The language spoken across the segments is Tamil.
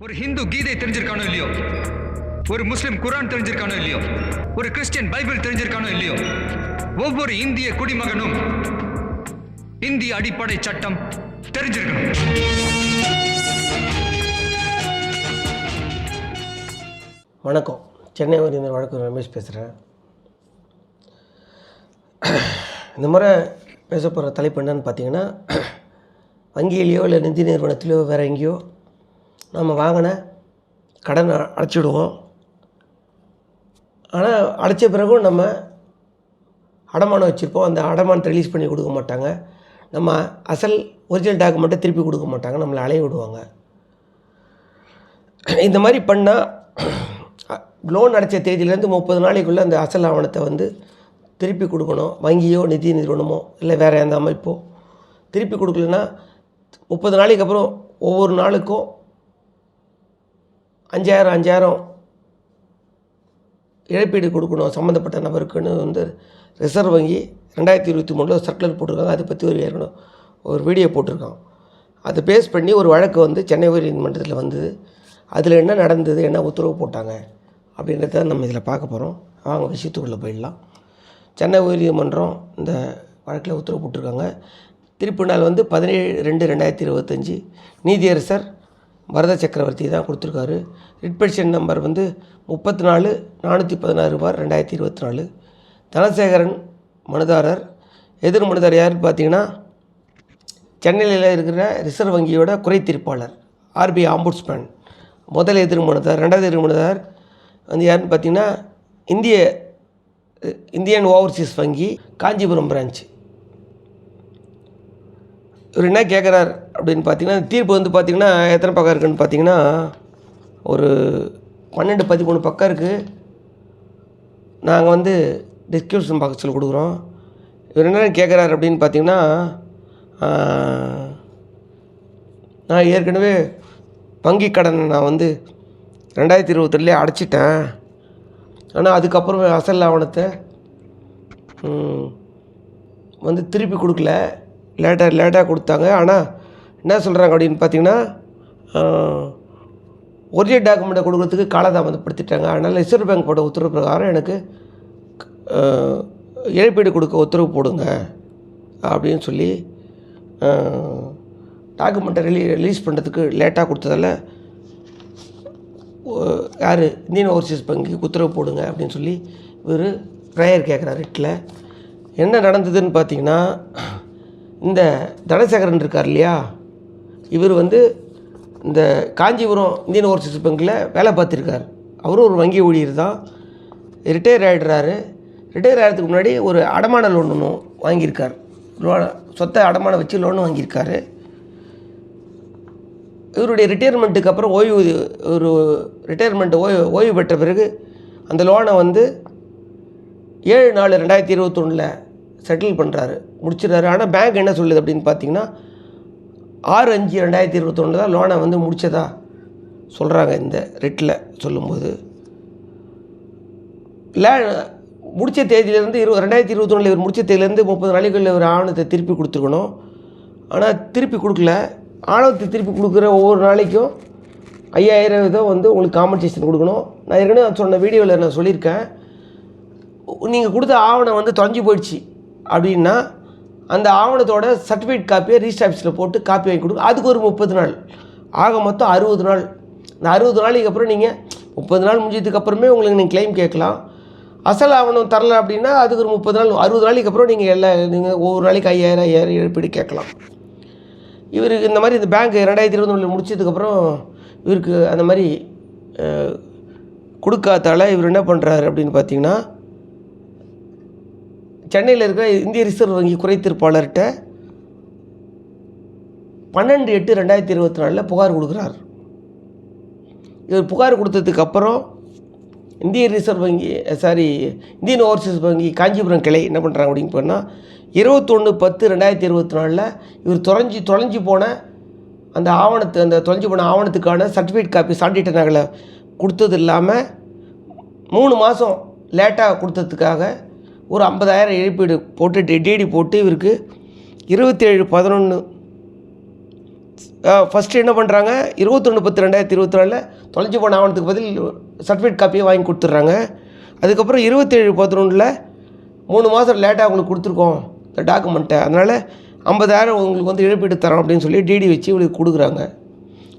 ஒரு ஹிந்து கீதை தெரிஞ்சிருக்கானோ இல்லையோ? ஒரு முஸ்லிம் குரான் தெரிஞ்சிருக்கானோ இல்லையோ? ஒரு கிறிஸ்டியன் பைபிள் தெரிஞ்சிருக்கானோ இல்லையோ? ஒவ்வொரு இந்திய குடிமகனும் இந்திய அடிப்படை சட்டம் தெரிஞ்சிருக்கணும். வணக்கம். சென்னை வரைந்த வழக்கு ரமேஷ் பேசுகிறேன் இந்த முறை பேச போகிற தலைப்பு என்னன்னு பார்த்தீங்கன்னா வங்கியிலேயோ இல்லை நிதி நிறுவனத்திலேயோ வேறு எங்கேயோ நம்ம வாங்கின கடனை அடைச்சிடுவோம். ஆனால் அடைச்ச பிறகும் நம்ம அடமானம் வச்சுருப்போம். அந்த அடமானத்தை ரிலீஸ் பண்ணி கொடுக்க மாட்டாங்க. நம்ம அசல் ஒரிஜினல் டாக்குமெண்ட்டை திருப்பி கொடுக்க மாட்டாங்க. நம்மளை அலைய விடுவாங்க. இந்த மாதிரி பண்ணால் லோன் அடைச்ச தேதியிலேருந்து முப்பது நாளைக்குள்ளே அந்த அசல் ஆவணத்தை வந்து திருப்பி கொடுக்கணும். வங்கியோ நிதி நிறுவனமோ இல்லை வேறு எந்த அமைப்போ திருப்பி கொடுக்கலன்னா முப்பது நாளைக்கு அப்புறம் ஒவ்வொரு நாளுக்கும் அஞ்சாயிரம் அஞ்சாயிரம் இழப்பீடு கொடுக்கணும் சம்மந்தப்பட்ட நபருக்குன்னு வந்து ரிசர்வ் வங்கி ரெண்டாயிரத்தி இருபத்தி மூணில் சர்க்குலர் போட்டிருக்காங்க. அதை பற்றி ஒரு ஏற்கனவே ஒரு வீடியோ போட்டிருக்கான். அதை பேஸ் பண்ணி ஒரு வழக்கு வந்து சென்னை உயர்நீதிமன்றத்தில் வந்தது. அதில் என்ன நடந்தது என்ன உத்தரவு போட்டாங்க அப்படின்றத நம்ம இதில் பார்க்க போகிறோம் வாங்க விஷயத்துக்குள்ளே போயிடலாம். சென்னை உயர்நீதிமன்றம் இந்த வழக்கில் உத்தரவு போட்டிருக்காங்க. திருப்பி நாள் வந்து பதினேழு ரெண்டு ரெண்டாயிரத்தி இருபத்தஞ்சி. நீதியரசர் வரத சக்கரவர்த்தி தான் கொடுத்துருக்காரு. ரிட்பெஷன் நம்பர் வந்து முப்பத்தி நாலு நானூற்றி பதினாறு பார் ரெண்டாயிரத்தி இருபத்தி நாலு தனசேகரன் மனுதாரர். எதிர் மனுதாரர் யாருன்னு பார்த்தீங்கன்னா சென்னையில் இருக்கிற ரிசர்வ் வங்கியோட குறை தீர்ப்பாளர் ஆர்பிஐ ஆம்புட்ஸ்மேன். முதல் எதிர் மனுதார் ரெண்டாவது எதிர் மனுதார் வந்து யாருன்னு பார்த்தீங்கன்னா இந்திய இந்தியன் ஓவர்சீஸ் வங்கி காஞ்சிபுரம் பிரான்ச். இவர் என்ன கேட்குறார் அப்படின்னு பார்த்தீங்கன்னா தீர்ப்பு வந்து பார்த்தீங்கன்னா எத்தனை பக்கம் இருக்குன்னு பார்த்தீங்கன்னா ஒரு பன்னெண்டு பதிமூணு பக்கம் இருக்குது நாங்கள் வந்து டிஸ்கிரிப்ஷன் பாக்ஸில் கொடுக்குறோம். இவர் என்ன கேட்குறாரு அப்படின்னு பார்த்தீங்கன்னா நான் ஏற்கனவே வங்கி கடன் நான் வந்து ரெண்டாயிரத்தி இருபத்தெட்டுலேயே அடைச்சிட்டேன். ஆனால் அதுக்கப்புறம் அசல் ஆவணத்தை வந்து திருப்பி கொடுக்கல. லேட்டாக லேட்டாக கொடுத்தாங்க. ஆனால் என்ன சொல்கிறாங்க அப்படின்னு பார்த்தீங்கன்னா ஒரிஜினல் டாக்குமெண்ட்டை கொடுக்குறதுக்கு காலதாமதப்படுத்திட்டாங்க. அதனால் ரிசர்வ் பேங்க் போட்ட உத்தரவு பிரகாரம் எனக்கு இழப்பீடு கொடுக்க உத்தரவு போடுங்க அப்படின்னு சொல்லி டாக்குமெண்ட்டை ரிலீ ரிலீஸ் பண்ணுறதுக்கு லேட்டாக கொடுத்ததால யார்? இந்தியன் ஓவர்சீஸ் வங்கிக்கு உத்தரவு போடுங்க அப்படின்னு சொல்லி இவர் ப்ரேயர் கேட்குறாரு ரிட்டில் என்ன நடந்ததுன்னு பார்த்தீங்கன்னா இந்த தனசேகரன் இருக்கார் இல்லையா? இவர் வந்து இந்த காஞ்சிபுரம் இந்தியன் ஓவர்சீஸ் பேங்க்கில் வேலை பார்த்துருக்கார். அவரும் ஒரு வங்கி ஊழியர் தான். ரிட்டையர் ஆகிடுறாரு ரிட்டையர் ஆகிறதுக்கு முன்னாடி ஒரு அடமான லோன் ஒன்று வாங்கியிருக்கார். லோன் சொத்தை அடமானம் வச்சு லோன் வாங்கியிருக்காரு. இவருடைய ரிட்டையர்மெண்ட்டுக்கு அப்புறம் ஓய்வு ஒரு ரிட்டையர்மெண்ட் ஓய்வு ஓய்வு பெற்ற பிறகு அந்த லோனை வந்து ஏழு நாலு ரெண்டாயிரத்தி இருபத்தொன்னில் செட்டில் பண்ணுறாரு முடிச்சிடுறாரு. ஆனால் பேங்க் என்ன சொல்லுது அப்படின்னு பார்த்தீங்கன்னா ஆறு அஞ்சு ரெண்டாயிரத்தி இருபத்தொன்று தான் லோனை வந்து முடித்ததா சொல்கிறாங்க இந்த ரெட்டில் சொல்லும்போது. லே முடித்த தேதியிலேருந்து இரு ரெண்டாயிரத்தி இருபத்தொன்னில் இவர் முடித்த தேதியிலேருந்து முப்பது நாளைக்குள்ள ஒரு ஆவணத்தை திருப்பி கொடுத்துருக்கணும். ஆனால் திருப்பி கொடுக்கல. ஆணவத்தை திருப்பி கொடுக்குற ஒவ்வொரு நாளைக்கும் ஐயாயிரம் இதோ வந்து உங்களுக்கு காம்பன்சேஷன் கொடுக்கணும். நான் ஏற்கனவே சொன்ன வீடியோவில் நான் சொல்லியிருக்கேன். நீங்கள் கொடுத்த ஆவணம் வந்து தொலைஞ்சி போயிடுச்சு. அப்படின்னா அந்த ஆவணத்தோட சர்டிஃபிகேட் காப்பியை ரிஜிஸ்டர் ஆஃபீஸில் போட்டு காப்பி வாங்கி கொடுங்க. அதுக்கு ஒரு முப்பது நாள். ஆக மொத்தம் அறுபது நாள். இந்த அறுபது நாளைக்கு அப்புறம் நீங்கள் முப்பது நாள் முடிஞ்சதுக்கு அப்புறமே உங்களுக்கு நீங்கள் க்ளைம் கேட்கலாம். அசல் ஆவணம் தரல அப்படின்னா அதுக்கு ஒரு முப்பது நாள் அறுபது நாளைக்கு அப்புறம் நீங்கள் எல்லா நீங்கள் ஒவ்வொரு நாளைக்கு ஐயாயிரம் ஐயாயிரம் இழப்பீடு கேட்கலாம். இவருக்கு இந்த மாதிரி இந்த பேங்க் ரெண்டாயிரத்தி இருபத்தொன்னில் முடிச்சதுக்கப்புறம் இவருக்கு அந்த மாதிரி கொடுக்காதால இவர் என்ன பண்ணுறாரு அப்படின்னு பார்த்தீங்கன்னா சென்னையில் இருக்கிற இந்திய ரிசர்வ் வங்கி குறைத்தீர்ப்பாளர்கிட்ட பன்னெண்டு எட்டு ரெண்டாயிரத்தி இருபத்தி நாலில் புகார் கொடுக்குறார். இவர் புகார் கொடுத்ததுக்கு அப்புறம் இந்திய ரிசர்வ் வங்கி சாரி இந்தியன் ஓவர்சீஸ் வங்கி காஞ்சிபுரம் கிளை என்ன பண்ணுறாங்க அப்படின்னு போனால் இருபத்தொன்று பத்து ரெண்டாயிரத்தி இருபத்தி நாலில் இவர் தொலைஞ்சி தொலைஞ்சு போன அந்த ஆவணத்து அந்த தொலைஞ்சி போன ஆவணத்துக்கான சர்டிஃபிகேட் காப்பி சான்றிட்ட நகலை கொடுத்தது இல்லாமல் மூணு மாதம் லேட்டாக கொடுத்ததுக்காக ஒரு ஐம்பதாயிரம் இழப்பீடு போட்டு டிடி போட்டு இவருக்கு இருபத்தேழு பதினொன்று ஃபஸ்ட்டு என்ன பண்ணுறாங்க இருபத்தொன்று பத்து ரெண்டாயிரத்தி இருபத்தி நாலில் தொலைஞ்சி போன ஆவணத்துக்கு பதில் சர்டிஃபிகேட் காப்பியை வாங்கி கொடுத்துட்றாங்க. அதுக்கப்புறம் இருபத்தேழு பதினொன்றில் மூணு மாதம் லேட்டாக உங்களுக்கு கொடுத்துருக்கோம் இந்த டாக்குமெண்ட்டை அதனால் ஐம்பதாயிரம் உங்களுக்கு வந்து இழப்பீடு தரோம் அப்படின்னு சொல்லி டிடி வச்சு இவங்களுக்கு கொடுக்குறாங்க.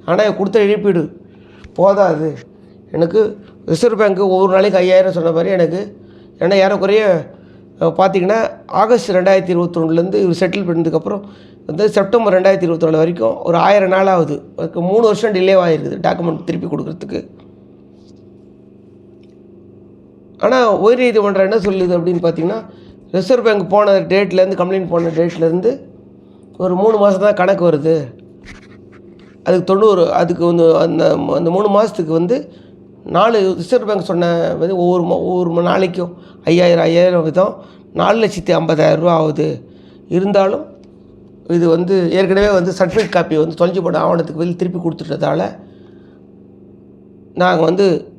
ஆனால் கொடுத்த இழப்பீடு போதாது. எனக்கு ரிசர்வ் பேங்க்கு ஒவ்வொரு நாளைக்கு ஐயாயிரம் சொன்ன மாதிரி எனக்கு ஏன்னா ஏறக்குறைய பார்த்தீங்கன்னா ஆகஸ்ட் ரெண்டாயிரத்தி இருபத்தொன்னுலேருந்து இவர் செட்டில் பண்ணதுக்கப்புறம் வந்து செப்டம்பர் ரெண்டாயிரத்தி இருபத்தி நாலு வரைக்கும் ஒரு ஆயிரம் நாள் ஆகுது அதுக்கு மூணு வருஷம் டிலே ஆகிருக்குது டாக்குமெண்ட் திருப்பி கொடுக்கறதுக்கு. ஆனால் உயர் நீதிமன்றம் என்ன சொல்லுது அப்படின்னு பார்த்தீங்கன்னா ரிசர்வ் பேங்க் போன டேட்லேருந்து கம்ப்ளைண்ட் போன டேட்லேருந்து ஒரு மூணு மாதம் தான் கணக்கு வருது. அதுக்கு தொண்ணூறு அதுக்கு வந்து அந்த அந்த மூணு மாதத்துக்கு வந்து நாலு ரிசர்வ் பேங்க் சொன்ன வந்து ஒவ்வொரு மா- ஒவ்வொரு நாளைக்கும் ஐயாயிரம் ஐயாயிரம் விதம். நாலு லட்சத்தி ஐம்பதாயிரரூபா ஆகுது. இருந்தாலும் இது வந்து ஏற்கனவே வந்து சர்டிஃபிகேட் காப்பி வந்து தொலைஞ்சு போன ஆவணத்துக்கு வெளியே திருப்பி கொடுத்துட்டதால் நாங்கள் வந்து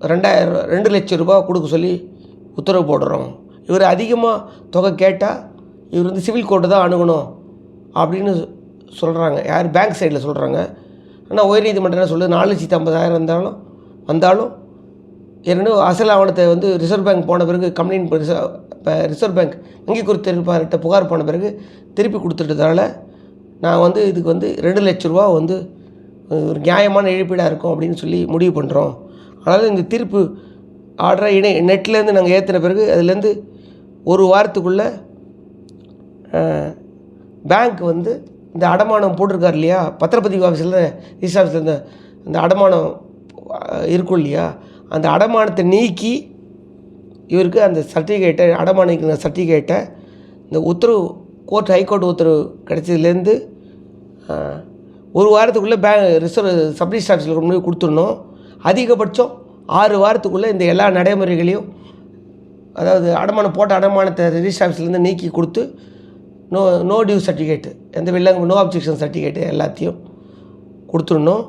ரெண்டாயிரம் ரெண்டு லட்சம் ரூபா கொடுக்க சொல்லி உத்தரவு போடுறோம். இவர் அதிகமாக தொகை கேட்டால் இவர் வந்து சிவில் கோர்ட்டு தான் அணுகணும் அப்படின்னு சொல்கிறாங்க யார் பேங்க் சைடில் சொல்கிறாங்க ஆனால் உயர்நீதிமன்றம் என்ன சொல்லுது? நாலு லட்சத்தி ஐம்பதாயிரம் இருந்தாலும் வந்தாலும் ஏன்னா அசல் ஆவணத்தை வந்து ரிசர்வ் பேங்க் போன பிறகு கம்ப்ளைண்ட் இப்போ ரிசர்வ் பேங்க் வங்கி குறித்திருப்பார்கிட்ட புகார் போன பிறகு திருப்பி கொடுத்துட்டதால நான் வந்து இதுக்கு வந்து ரெண்டு லட்ச ரூபா வந்து ஒரு நியாயமான இழப்பீடாக இருக்கும் அப்படின்னு சொல்லி முடிவு பண்ணுறோம் அதனால் இந்த தீர்ப்பு ஆர்டரை இணை நெட்லேருந்து நாங்கள் ஏற்றின பிறகு அதுலேருந்து ஒரு வாரத்துக்குள்ளே பேங்க் வந்து இந்த அடமானம் போட்டிருக்கார் இல்லையா பத்திரப்பதிவு ஆஃபீஸில் ரிஜிஸ்டர் ஆஃபீஸில் இந்த இந்த அடமானம் இருக்கும் இல்லையா? அந்த அடமானத்தை நீக்கி இவருக்கு அந்த சர்டிஃபிகேட்டை அடமானிக்கிற சர்டிஃபிகேட்டை இந்த உத்தரவு கோர்ட் ஹைகோர்ட் உத்தரவு கிடைச்சதுலேருந்து ஒரு வாரத்துக்குள்ளே பேங்க் ரிசர்வ் சப் ஆஃபீஸில் கொண்டு போய் கொடுத்துடணும். அதிகபட்சம் ஆறு வாரத்துக்குள்ளே இந்த எல்லா நடைமுறைகளையும் அதாவது அடமானம் போட்ட அடமானத்தை ரிஜிஸ்டர் ஆஃபீஸ்லேருந்து நீக்கி கொடுத்து நோ நோ டியூ சர்டிஃபிகேட்டு எந்த வில்லங்க நோ அப்ஜெக்ஷன் சர்டிஃபிகேட்டு எல்லாத்தையும் கொடுத்துடணும்.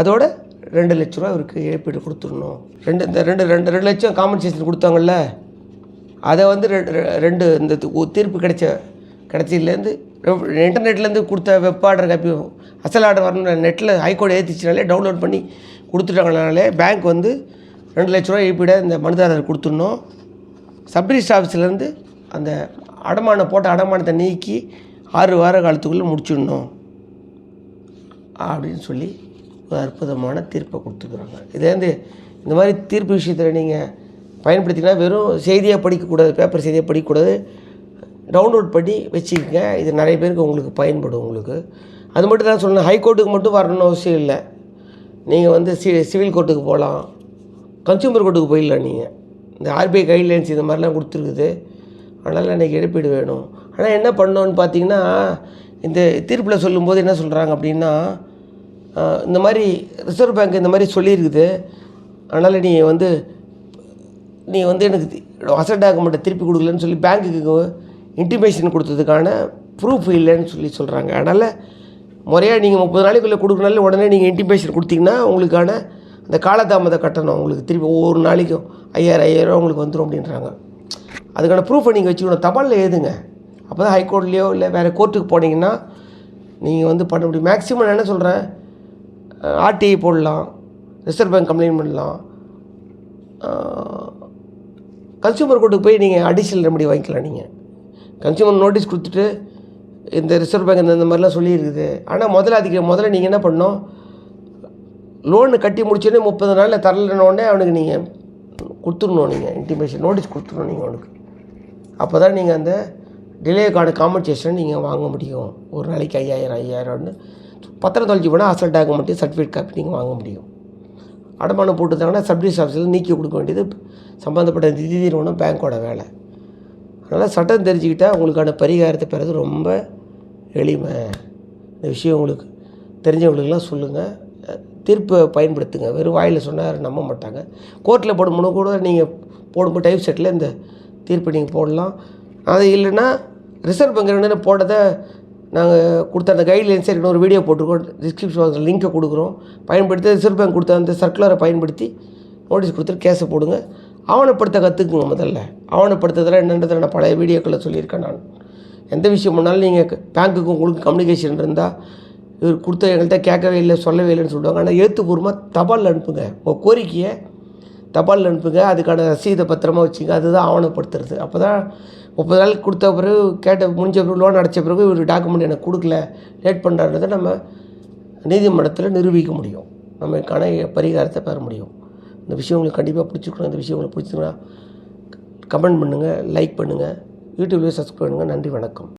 அதோட ரெண்டு லட்ச ரூபா இவருக்கு இழப்பீடு கொடுத்துடணும். ரெண்டு இந்த ரெண்டு ரெண்டு ரெண்டு லட்சம் காம்பன்சேஷன் கொடுத்தாங்கல்ல? அதை வந்து ரெண்டு ரெண்டு இந்த தீர்ப்பு கிடைச்ச கிடைச்சதுலேருந்து இன்டர்நெட்லேருந்து கொடுத்த வெப் ஆர்டர் காப்பி அசல் ஆர்டர் வரணும் நெட்டில் ஹைகோர்ட் ஏற்றிச்சினாலே டவுன்லோட் பண்ணி கொடுத்துட்டாங்கனாலே பேங்க் வந்து ரெண்டு லட்ச ரூபா இழப்பீடை இந்த மனுதாரர் கொடுத்துடணும். சப்ரிஜிஸ்டர் ஆஃபீஸ்லேருந்து அந்த அடமானம் போட்ட அடமானத்தை நீக்கி ஆறு வார காலத்துக்குள்ளே முடிச்சிடணும். அப்படின்னு சொல்லி அற்புதமான தீர்ப்பை கொடுத்துருக்குறாங்க. இதே வந்து இந்த மாதிரி தீர்ப்பு விஷயத்தில் நீங்கள் பயன்படுத்தினா வெறும் செய்தியாக படிக்கக்கூடாது பேப்பர் செய்தியாக படிக்கக்கூடாது டவுன்லோட் பண்ணி வச்சுக்கோங்க. இது நிறைய பேருக்கு உங்களுக்கு பயன்படும் உங்களுக்கு. அது மட்டும் தான் சொல்லணும் ஹைகோர்ட்டுக்கு மட்டும் வரணும்னு அவசியம் இல்லை. நீங்கள் வந்து சி சிவில் கோர்ட்டுக்கு போகலாம். கன்சூமர் கோர்ட்டுக்கு போயிடலாம் நீங்கள் இந்த ஆர்பிஐ கைட்லைன்ஸ் இந்த மாதிரிலாம் கொடுத்துருக்குது. அதனால் எனக்கு இழப்பீடு வேணும். ஆனால் என்ன பண்ணோன்னு பார்த்தீங்கன்னா இந்த தீர்ப்பில் சொல்லும்போது என்ன சொல்கிறாங்க அப்படின்னா இந்த மாதிரி ரிசர்வ் பேங்க் இந்த மாதிரி சொல்லியிருக்குது. அதனால் நீ வந்து நீ வந்து எனக்கு அசட் டாக்குமெண்ட்டை திருப்பி கொடுக்கலன்னு சொல்லி பேங்க்குக்கு இன்டிமேஷன் கொடுத்ததுக்கான ப்ரூஃப் இல்லைன்னு சொல்லி சொல்கிறாங்க அதனால் முறையாக நீங்கள் முப்பது நாளைக்குள்ளே கொடுக்கனால உடனே நீங்கள் இன்டிமேஷன் கொடுத்தீங்கன்னா உங்களுக்கான அந்த காலதாமத கட்டணம் உங்களுக்கு திருப்பி ஒவ்வொரு நாளைக்கும் ஐயாயிரம் ஐயாயிரம் உங்களுக்கு வந்துடும் அப்படின்றாங்க. அதுக்கான ப்ரூஃபை நீங்கள் வச்சுக்கணும். தபாலில் எழுதுங்க. அப்போ தான் ஹைகோர்ட்லேயோ இல்லை வேறு கோர்ட்டுக்கு போனீங்கன்னா நீங்கள் வந்து பண்ண முடியும். மேக்ஸிமம் நான் என்ன சொல்கிறேன் ஆர்டிஐ போடலாம் ரிசர்வ் பேங்க் கம்ப்ளைண்ட் பண்ணலாம். கன்சியூமர் கோர்ட்டுக்கு போய் நீங்கள் அடிஷனல் ரெமடி வாங்கிக்கலாம் நீங்கள் கன்சியூமர் நோட்டீஸ் கொடுத்துட்டு இந்த ரிசர்வ் பேங்க் இந்த இந்த மாதிரிலாம் சொல்லியிருக்குது. ஆனால் முதல்ல அதுக்கு முதல்ல நீங்கள் என்ன பண்ணோம் லோனு கட்டி முடிச்சோடனே முப்பது நாளில் தரலனோடனே அவனுக்கு நீங்கள் கொடுத்துடணும் நீங்கள் இன்டிமேஷன் நோட்டீஸ் கொடுத்துடணும் நீங்கள் அவனுக்கு. அப்போ தான் நீங்கள் அந்த டிலேக்கான காம்பன்சேஷன் நீங்கள் வாங்க முடியும். ஒரு நாளைக்கு ஐயாயிரம் ஐயாயிரம்னு. பத்திரம் தொலைச்சி போனால் அசல் டாக்குமெண்ட்டு சர்டிஃபிகேட் காப்பி நீங்கள் வாங்க முடியும். அடமானம் போட்டுருந்தாங்கன்னா சப்டிஸ் ஆஃபீஸில் நீக்கி கொடுக்க வேண்டியது சம்மந்தப்பட்ட நிதி நிறுவனம் பேங்க்கோட வேலை. அதனால் சட்டம் தெரிஞ்சுக்கிட்டால் உங்களுக்கான பரிகாரத்தை பெறது ரொம்ப எளிமை. இந்த விஷயம் உங்களுக்கு தெரிஞ்சவங்களுக்கெல்லாம் சொல்லுங்கள் தீர்ப்பை பயன்படுத்துங்க. வெறும் வாயில் சொன்னார் நம்ப மாட்டாங்க. கோர்ட்டில் போடும்போது கூட நீங்கள் போடும்போது டைப் செட்டில் இந்த தீர்ப்பை நீங்கள் போடலாம். அது இல்லைன்னா ரிசர்வ் வங்கி போட்டதை நாங்கள் கொடுத்த அந்த கைட்லைன்ஸை இருக்கணும் ஒரு வீடியோ போட்டிருக்கோம் டிஸ்கிரிப்ஷன் பாக்ஸில் லிங்க்கை கொடுக்குறோம். பயன்படுத்தி ரிசர்வ் பேங்க் கொடுத்த அந்த சர்க்குலரை பயன்படுத்தி நோட்டீஸ் கொடுத்துட்டு கேஸை போடுங்க. ஆவணப்படுத்த கற்றுக்குங்க முதல்ல. ஆவணப்படுத்துறதுல என்னன்றதை நான் பழைய வீடியோக்களை சொல்லியிருக்கேன் நான். எந்த விஷயம் பண்ணாலும் நீங்கள் பேங்க்குக்கும் உங்களுக்கு கம்யூனிகேஷன் இருந்தால் இவர் கொடுத்த எங்கள்கிட்ட கேட்கவே இல்லை சொல்லவே இல்லைன்னு சொல்லுவாங்க. ஆனால் எழுத்துப்பூர்வமாக தபாலில் அனுப்புங்க. உங்கள் கோரிக்கையை தபாலில் அனுப்புங்க. அதுக்கான ரசீதை பத்திரமா வச்சுங்க. அதுதான் ஆவணப்படுத்துறது அப்போ தான் முப்பது நாள் கொடுத்த பிறகு கேட்ட முடிஞ்ச பிறகு லோன் அடைச்ச பிறகு இவர் டாக்குமெண்ட் எனக்கு கொடுக்கல. லேட் பண்ணுறான்றதை நம்ம நீதிமன்றத்தில் நிரூபிக்க முடியும். நமக்கான பரிகாரத்தை பெற முடியும். இந்த விஷயம் உங்களுக்கு கண்டிப்பாக பிடிச்சிக்கணும் இந்த விஷயம் உங்களுக்கு பிடிச்சிங்கன்னா கமெண்ட் பண்ணுங்கள் லைக் பண்ணுங்கள் யூடியூப்லேயே சப்ஸ்கிரைப் பண்ணுங்கள் நன்றி வணக்கம்.